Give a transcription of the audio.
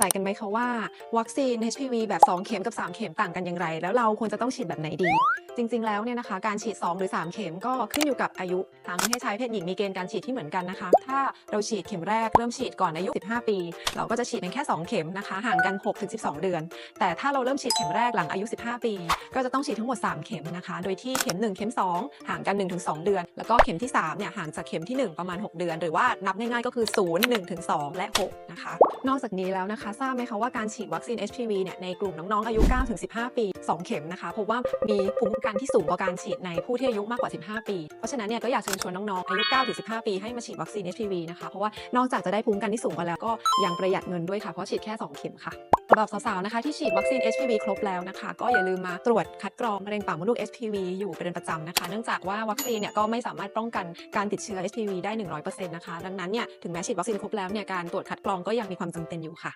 สัยกันไหมคะว่า วัคซีน HPV แบบ 2 เข็มกับ 3 เข็มต่างกันอย่างไร แล้วเราควรจะต้องฉีดแบบไหนดี จริง ๆ แล้วเนี่ยนะคะ การฉีด 2 หรือ 3 เข็มก็ขึ้นอยู่กับอายุทั้งเพศชายเพศหญิงมีเกณฑ์การฉีดที่เหมือนกันนะคะ ถ้าเราฉีดเข็มแรกเริ่มฉีดก่อนอายุ 15 ปี เราก็จะฉีดเพียงแค่ 2 เข็มนะคะ ห่างกัน 6-12 เดือน แต่ถ้าเราเริ่มฉีดเข็มแรกหลังอายุ 15 ปี ก็จะต้องฉีดทั้งหมด 3 เข็มนะคะ โดยที่เข็ม 1 เข็ม 2 ห่างกัน 1-2 เดือน แล้วก็เข็มที่3เนี่ยห่างจากเข็มที่ 1 ประมาณ 6 เดือน หรือว่านับง่ายๆก็คือ 0 1ถึง2และ 6 นะคะ นอกจากนี้แล้วนะคะทราบไหมคะว่าการฉีดวัคซีน HPV เนี่ยในกลุ่มน้องๆอายุ 9-15 ปี 2 เข็มนะคะพบว่ามีภูมิคุ้มกันที่สูงกว่าการฉีดในผู้ที่อายุมากกว่า 15 ปี เพราะฉะนั้นเนี่ยก็อยากเชิญชวนน้องๆอายุ 9-15 ปีให้มาฉีดวัคซีน HPV นะคะเพราะว่านอกจากจะได้ภูมิคุ้มกันที่สูงกว่าแล้วก็ยังประหยัดเงินด้วยค่ะเพราะฉีดแค่ 2 เข็มค่ะสำหรับสาวๆ นะคะที่ฉีดวัคซีน HPV ครบแล้วนะคะ ก็อย่าลืมมาตรวจคัดกรองมะเร็งปากมดลูก HPV อยู่เป็นประจำนะคะ เนื่องจากว่าวัคซีนเนี่ยก็ไม่สามารถป้องกันการติดเชื้อ HPV ได้ 100%นะคะ ดังนั้นเนี่ยถึงแม้ฉีดวัคซีนครบแล้วเนี่ยการตรวจคัดกรองก็ยังมีความจำเป็นอยู่ค่ะ